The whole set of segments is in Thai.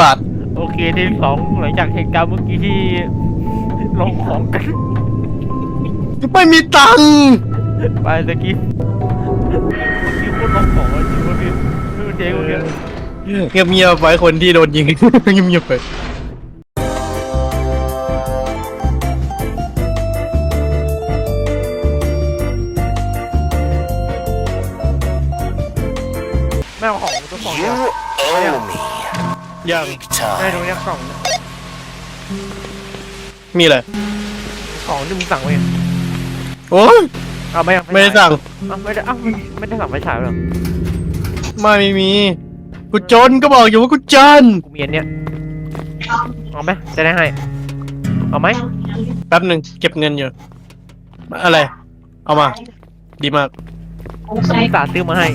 บาทโอเคที่สองหลังจากเหตุการณ์เมื่อกี้ที่ลงของกัน ไม่มีตังค์ไปตะกี้เมื่อกี้คนลงของอะจริงวะพี่ไม่เป็นเจ๊คนเดียวเงียบเงียบๆไว้คนที่โดนยิง เงียบเงียบๆไปแม่เอาของตัวของเนี่ย owe me ยังแม่ time. ดูเนี่ยกล่องเนี่ยมีอะไรของที่มึงสั่งไว้โอ้ยเอาไม่ไม่ได้สั่งเอาไม่ได้เอ้าไม่ได้สั่งไฟฉายหรอไม่มีกูจนก็บอกอยู่ว่ากูจนกูมีอันเนี้ยเอาไหมจะได้ให้เอาไหมแป๊บหนึ่งเก็บเงินอยู่ อะไร เอามา ดีมากสาห์ซื้อมาให้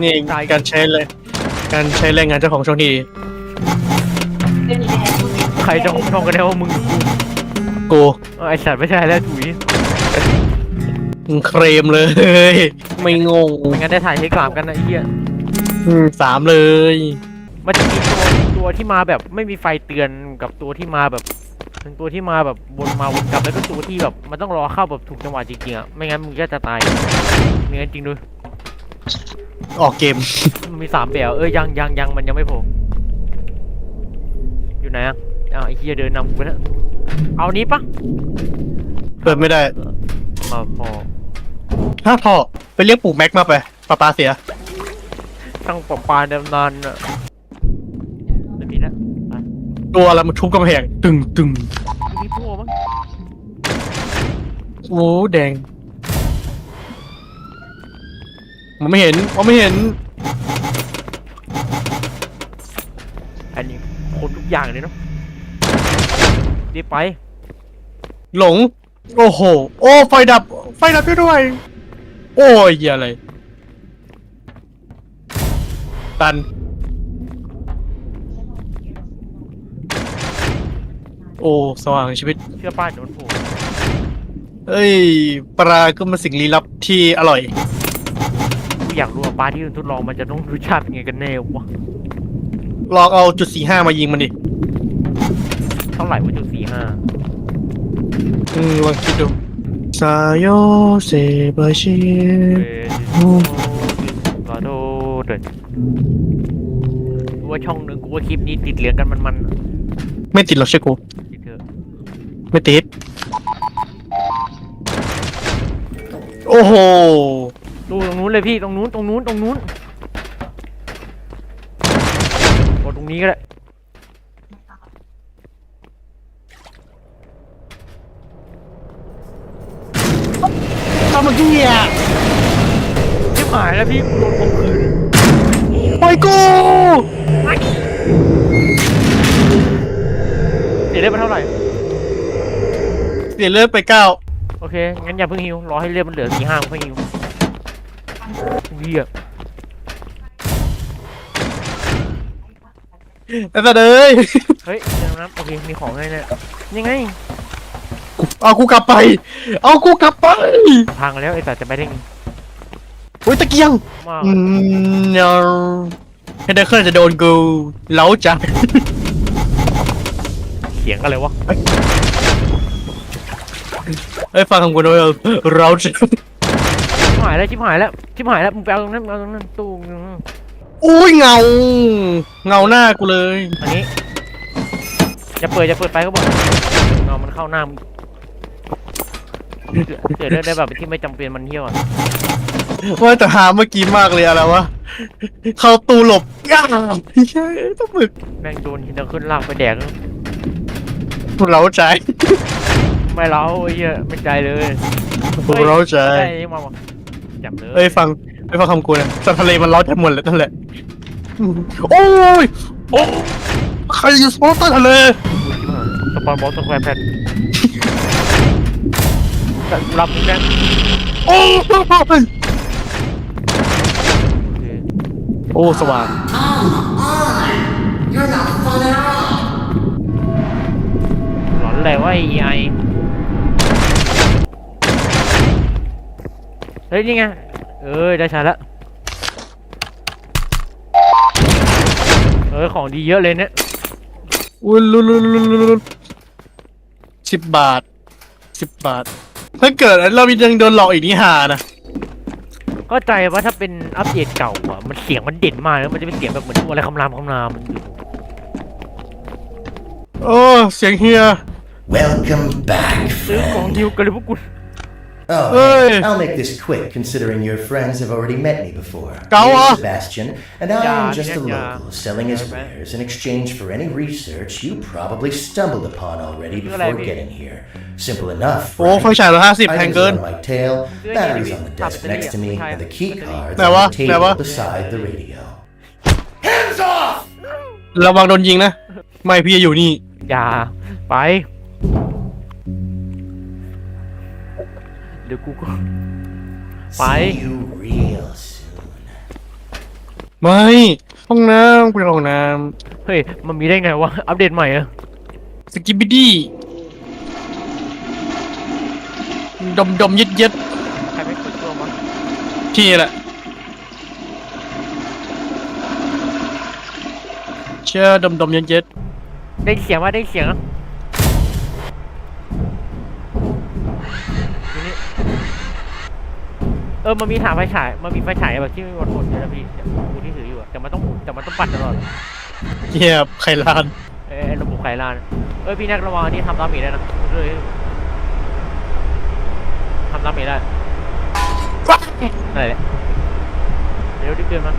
นี่จ่ายการใช้เลย การใช้แรงงานเจ้าของช่องที่ดี ใครจะคงทองกันได้ว่ามึงกูเอาไอสัตว์ไม่ใช่แล้วถุยมึงเคลมเลย ไม่งงไม่งั้นได้ถ่ายเทคสามกันนะไอ้เหี้ยอืมสามเลย มันจะมีตัวตัวที่มาแบบไม่มีไฟเตือนกับตัวที่มาแบบเป็นตัวที่มาแบบวนมาวนกลับแล้วก็ตัวที่แบบมันต้องรอเข้าแบบถูกจังหวะจริงๆอะไม่งั้นมึงก็จะตายมีงั้นจริงด้วยออกเกมมันมีสามแบบเอ้ยยังยังยังมันยังไม่โผล่ อยู่ไหนอะอ้าวไอ้เหี้ยเดินนำกูไปนะเอานี้ปะเปิดไม่ได้มาพอถ้าพอไปเรียกปู่แม็กมาไปปาปาเสียตั้งปะปาดำนานอะไม่มีแล้วตัวอะไรมันทุบกำแพงตึงตึงมีพวกมั้งโอ้แดงมันไม่เห็นมันไม่เห็นอันนี้ คนทุกอย่างเลยเนาะรีบไป หลง โอ้โห โอ้ ไฟดับ ไฟดับด้วยด้วยโอ้ยเหี้ยอะไร ตัน โอ้ สว่างชีวิต เชื่อป้าโดนโผล่เอ้ย ปลาก็มาสิ่งลี้ลับที่อร่อย กูอยากรู้ว่าปลาที่ทดลองมันจะต้องรสชาติเป็นไงกันแน่วะ ลองเอาจุดสี่ห้ามายิงมันดิเท่าไหร่ว่าจุดสี่ห้าอืมลองคิดดูซาโยเซบาชิเอกาโดเดินกูว่าช่องหนึ่งกูว่าคลิปนี้ติดเหลืองกันมันไม่ติดหรอกใช่กู ๆติดเถอะไม่ติด โอ้โห ดูตรงนู้นเลยพี่ตรงนู้นตรงนู้นตรงนู้นกดต รงนี้ก็ได้ทำเมื่อกี้อะชิบหายแล้วพี่กูโดนข่มขืนปล่อยกูเดี๋ยวได้มาเท่าไหร่ เสียเลือดไปเก้าโอเค งั้นอย่าเพิ่งฮิว รอให้เลือดมันเหลือสี่ห้าเพิ่งฮิวเหี้ย แต่แต่เลยเฮ้ยเดี๋ยวนะโอเคมีของให้เนี่ยยังไงเอากูกลับไป เอากูกลับไปพังแล้วไอ้สัตว์จะไปได้ไงโอ้ยตะเกียงมาอืมเนาให้ได้เครื่องจะโดนกูเล้าจังเสียงอะไรวะเอ้ยฟังคำกูด้วยเล้าจังชิบหายแล้วชิบหายแล้วชิบหายแล้วมึงไปเอาตรงนั้นเอาตรงนั้นตู้นึง อุ้ยเงา เงาหน้ากูเลยอันนี้จะเปิดจะเปิดไฟก็บอกเงามันเข้าหน้ามึงเกิดเรื่องได้แบบที่ไม่จำเป็นมันเที่ยวอะว่าแต่หาเมื่อกี้มากเลยอะไรวะเข้าตู้หลบอ้าวไม่ใช่ต้องหมึกแม่งโดนหินตะขึ้นลากไปแดกเล้าใจ ไม่เล้าไอ้เหี้ยไม่ใจเลยเล้าใจ ได้ยังมาวะจับเลยเอ้ยฟัง เอ้ยฟังคำกูนะสัตว์ทะเลมันเล้าใจหมดเลยนั่นแหละโอ้ยโอ้ใครอยู่โซนใต้ทะเลสปอนบอลสแควร์แพทแต่กูรับมึงได้โอ้ยโอเคโอ้สว่างหลอนเลยว่าไอไอเฮ้ยนี่ไง เอ้ยได้ใช้แล้วเออของดีเยอะเลยเนี่ยอุ้ยลุลุลุลุลุสิบบาทสิบบาท ถ้าเกิดเรายังโดนหลอกอีกนี่หานะก็ใจว่าถ้าเป็นอัปเดตเก่าอะมันเสียงมันเด่นมากแล้วมันจะเป็นเสียงแบบเหมือนตัวอะไรคำรามคำรามมันอยู่โอ้เสียงเฮีย Welcome back, ซื้อของ friend. ฮิวกันเลยพวกคุณ Oh, Hey. hey, I'll make this quick, considering your friends have already met me before. Go Here's on. Sebastian, and Yeah, I'm just a yeah, local selling his yeah. wares in exchange for any research you probably stumbled upon already Look at before that, getting here. Simple enough. โอ้ไฟ right? ฉายร้อยห้าสิบแพง Items เกิน on my tail, Good batteries idea. on the desk next to me, and the key card Now on what? the Now table what? beside the radio. ระวังโดนยิงนะ ไม่พี่จะอยู่นี่ อย่าไป เดี๋ยวกูก็ไป See you real soon. ไม่ห้องน้ำกูจะห้องน้เฮ้ย มันมีได้ไงวะ อัปเดตใหม่อะำสกิปบิดี้ดมดมยึดยึดใครไม่เปิดตัวมาที่แหละเชื่อดมดมยึดยึดได้เสียงว่าได้เสียงอะทีนี้ เออมันมีถามไฟฉายมันมีไฟฉายแบบที่ไม่หมดหมดเลยนะพี่เนี่ยกูที่ถืออยู่อะแต่มันต้องแต่มันต้องปัดตลอดเฮียบไข่ลานเอ้ยระบบไขลานเอ้ยพี่นักระวังอันนี้ทำดาเมจได้นะเลยทำดาเมจได้อะไรเนี่ยเดี๋ยวดิเกินมา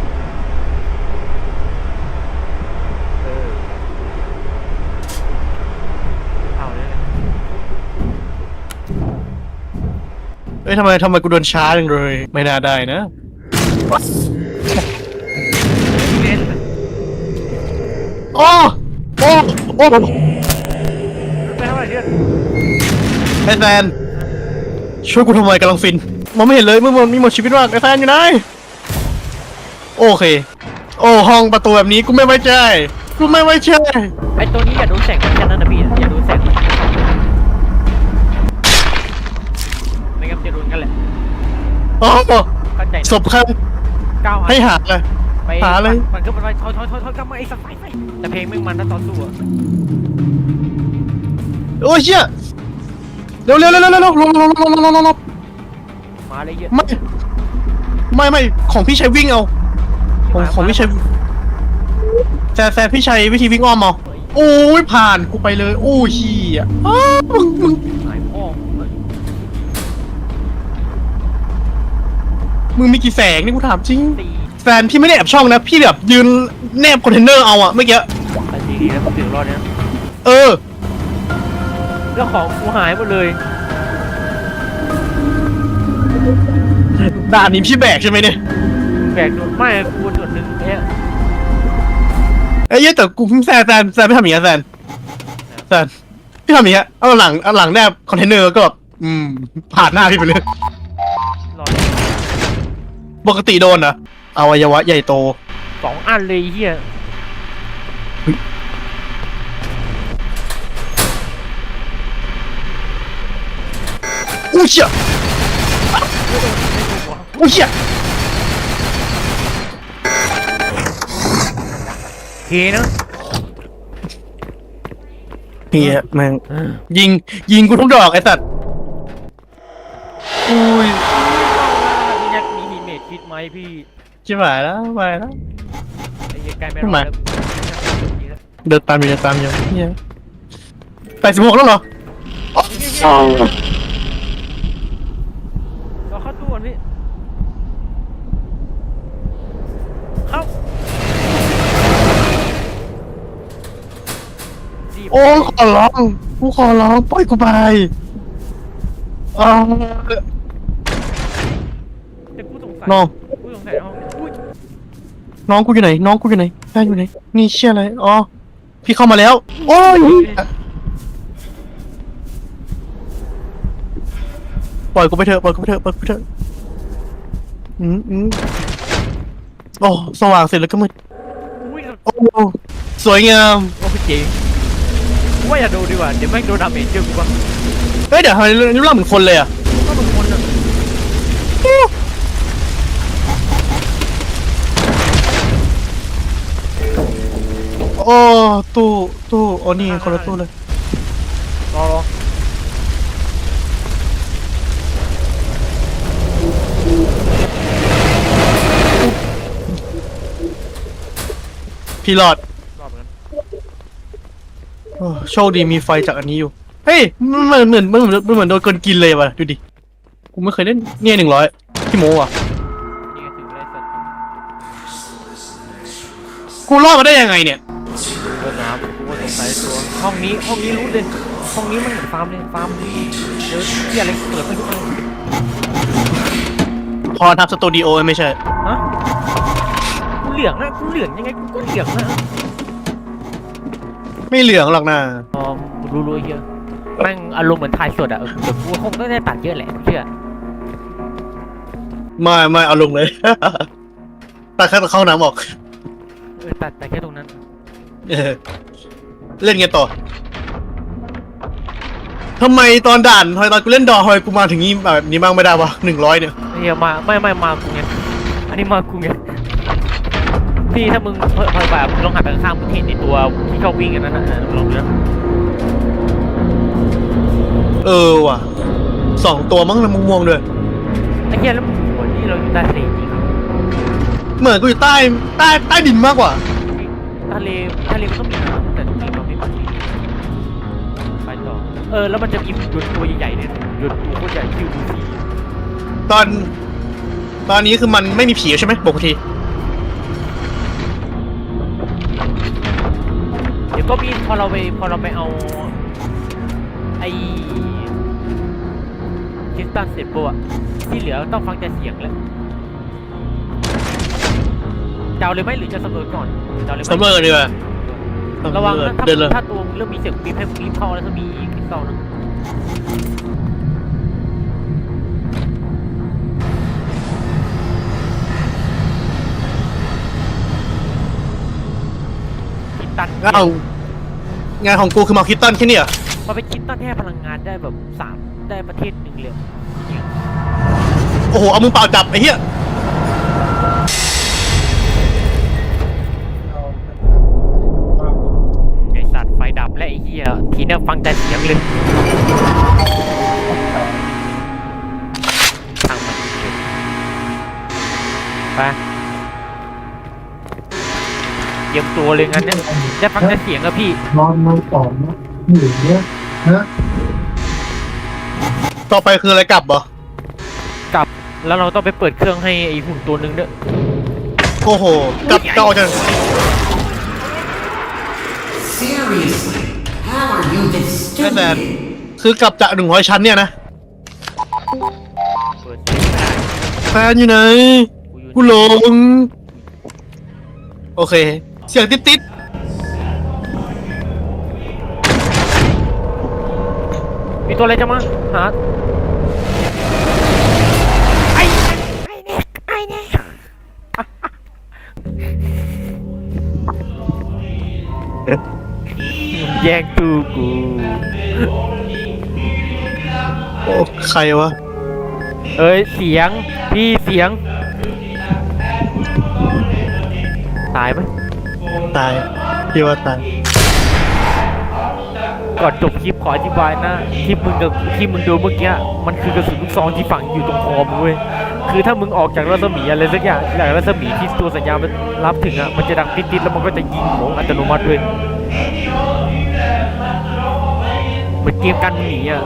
เออเอาเลยนะ เอ้ยทำไมทำไมกูโดนช้าจังเลย ไม่น่าได้นะเล่นโอ้โอ้โอ้ไปเท่าไหร่เดือนไอ้แฟนช่วยกูทำไมกำลังฟินมองไม่เห็นเลยเมื่อมันมีหมดชีวิตมากไอ้แฟนอยู่ไหนโอเค โอ้ห้องประตูแบบนี้กูไม่ไว้ใจ กูไม่ไว้ใจไอตัวนี้อย่าโดนแสงแค่นั้นนะพี่อย่าโดนแสงไม่ โอ้เข้าใจศพใครก้าวให้หาเลย ไปหาเลย มันก็มันไปถอยถอยถอยถอยกลับมาไอ้สัตว์ไฟไฟแต่เพลงมึงมันนะตอนสู้อะโอ้ยเชี่ยเร็วเร็วเร็วเร็วเร็วลงลงลงลงลงลงลงมาเลยเยอะไม่ไม่ไม่ของพี่ชัยวิ่งเอาของของพี่ชัยแต่แต่พี่ชัยวิธีวิ่งอ้อมเอาโอ้ยผ่านกูไปเลย โอ้ยเฮียอ้าวมึงมึง มึงมีกี่แสงนี่กูถามจริงตีแฟนพี่ไม่ได้แอบช่องนะ พี่แบบยืนแนบคอนเทนเนอร์เอาอะเมื่อกี้ แต่ดีดีแล้วมึงถึงรอดเนี้ยเออ แล้วของกูหายหมดเลย ด่านนี้พี่แบกใช่ไหมเนี่ยแบกโดนไม่กูโดนหนึ่งเนี่ยไอ้เหี้ยแต่กูแซนแซนแซนไม่ทำอย่างนี้ยแซนแซนพี่ทำอย่างเงี้ยเอาหลังเอาหลังแนบคอนเทนเนอร์ก็แบบอืมผ่านหน้าพี่ไปเลยรอด ปกติโดนนะอวัยวะใหญ่โต สองอันเลยเฮียอู้เชี่ยอู้เชี่ยเคนะเฮียแม่งเออยิงยิงกูทุกดอกไอ้สัตว์อุ้ย พี่แน็กมีฮีเมดคิดไหม พี่ชิบหายแล้วไปแล้ว ไอ้เหี้ยใกล้ไม่รอทำดไมแล้วเดินตามอยู่เดินตามอยู่เฮียแปดสิบหกแล้วเหรอเราเข้าตู้ก่อนพี่เข้ารีบโอ้ยขอร้องกูขอร้องปล่อยกูไปอ้าวแต่กูสงสัยน้อง กูสงสัยน้องอุ้ยน้องกูอยู่ไหน น้องกูอยู่ไหนแฟนอยู่ไหน นี่เชี่ยอะไร อ๋อ พี่เข้ามาแล้ว โอ้ย ปล่อยกูไปเถอะ ปล่อยกูไปเถอะ ปล่อยกูไปเถอะ อืมอืมโอ้ สว่างเสร็จแล้วก็มืด อุ้ยโอ้ สวยงาม โอ้พี่เจ๋งกูว่าอย่าดูดีกว่า เดี๋ยวแม่งโดนดาเมจเยอะกูป่ะเฮ้ย เดี๋ยวทำไมรูปร่างเหมือนคนเลยอะก็เหมือนคน โอ้ตู้ตู้โอ้นี่คนละตู้เลยรอรอพี่หลอดรอบนั้นโอ้โชคดีมีไฟจากอันนี้อยู่ เฮ้ยมันเหมือนมันเหมือนมันเหมือนโดนเกินกินเลยว่ะดูดิกูไม่เคยเล่นเนี่ยหนึ่งร้อยพี่โมว่ะนี่ก็ถึงได้สัตว์กูรอดมาได้ยังไงเนี่ย เปิดน้ำกูก็สงสัยตัว ห้องนี้ห้องนี้รู้เลย ห้องนี้มันเหมือนฟาร์มเลยฟาร์มเดี๋ยวที่อะไรเกิดขึ้นทุกครั้งพอทับสตูดิโอไม่ใช่ฮะกูเหลืองนะกูเหลืองยังไงกูก็เหลืองนะไม่เหลืองหรอกนะอ๋อรู้รู้ๆเยอะแม่งอารมณ์เหมือนถ่ายสดอะเออเดี๋ยวกูคงต้องได้ตัดเยอะแหละเชื่อไม่ไม่เอาลงเลย ตัดแค่เข้าน้ำออก เออตัดแต่แค่ตรงนั้น เออเล่นไงต่อทำไมตอนด่านทำไมตอนกูเล่นดอทำไมกูมาถึงนี้แบบนี้บ้างไม่ได้วะหนึ่งร้อยเนี่ยเฮียมาไม่ไม่มากูไงอันนี้มากูไงพี่ถ้ามึงเพิ่มเพิ่มแบบลองหันไปข้างๆมึงเห็นในตัวที่ชอบวิ่งกันนั่นนะลองดูนะเออว่ะสองตัวมั้งนะม่วงๆด้วยไอ้เฮียแล้วหัวนี่เราอยู่ใต้ทะเลจริงเหมือนกูอยู่ใต้ใต้ใต้ดินมากกว่า ทะเลทะเลมันต้องมีน้ำแต่ตรงนี้มันไม่มีไปต่อ เออ แล้วมันจะมีหยุดตัวใหญ่ๆเนี่ยหยุดตัวโคตรใหญ่คิวดูสีตอน ตอนนี้คือมันไม่มีผีใช่ไหมบอกกูทีเดี๋ยวก็มีพอเราไปพอเราไปเอาไอ้คริสตัลเสร็จปุ๊บอะที่เหลือต้องฟังแต่เสียงแล้วเดาเลยไหมหรือจะเสมอก่อนเดาเลยไหมซัมเมอร์ดีกว่าระวังนะถ้าเดินเลยถ้าตัวมึงเริ่มมีเสียงปี๊บให้มึงรีบเข้าแล้วถ้ามีคริสตัลนะคิดตันงานงานของกูคือมาคิตตันแค่นี้เหรอมันเป็นคิดตันที่ให้พลังงานได้แบบสามได้ประเทศหนึ่งเลยจริงโอ้โห เอามือเปล่าจับไอ้เหี้ย ทีเนี้ยฟังแต่เสียงเลยทางมันไปเตรียมตัวเลยงั้นเนี่ยได้ฟังแต่เสียงอะพี่ นอนมาสองนะหนึ่งเนี้ยฮะต่อไปคืออะไรกลับเหรอกลับ แล้วเราต้องไปเปิดเครื่องให้ไอ้หุ่นตัวหนึงด้วยโอ้โห กลับกลับออกจาก Seriously? How are you this แม่แมน stupid? คือกลับจากหนึ่งร้อยชั้นเนี่ยนะเปิดเสียงได้แฟนอยู่ไหนกูอยู่กูหลง โอเค เสียงติดติดมีตัวอะไรจะมาหา แย่งตูกูๆโอ้ใครวะ เอ้ยเสียง พี่เสียง ตายไหมตาย พี่ว่าตาย ก่อนจบคลิปขออธิบายนะที่มึงกับที่มึงดูเมื่อกี้มันคือกระสุนลูกซองที่ฝังอยู่ตรงคอมึงเว้ยคือถ้ามึงออกจากรัศมีอะไรสักอย่างจากรัศมีที่ตัวสัญญาณมันรับถึงอะมันจะดังติดๆแล้วมันก็จะยิงของอัตโนมัติด้วย เหมือนเกมการหนีอะ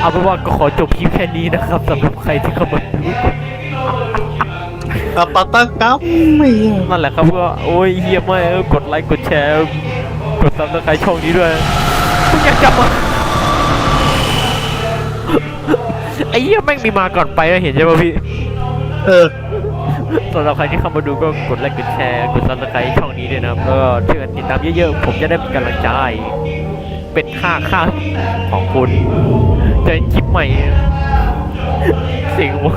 เอาเป็นว่าก็ขอจบคลิปแค่นี้นะครับสำหรับใครที่เข้ามาดูอะปาตากัมไม่เหี้ยนั่นแหละครับก็โอ้ยเฮียไม่เออกดไลค์กดแชร์กดซับสไครต์ช่องนี้ด้วยมึงอยากกลับมาไอ้เหี้ยแม่งมีมาก่อนไปอะเห็นใช่ป่ะพี่ เออ สำหรับใครที่เข้ามาดูก็กดไลค์กดแชร์กดซับสไครต์ช่องนี้ด้วยนะครับแล้วก็ช่วยกันติดตามเยอะๆ ผมจะได้เป็นกำลังใจ เป็นค่าค่าของคุณเจอกันคลิปใหม่เสียงวะ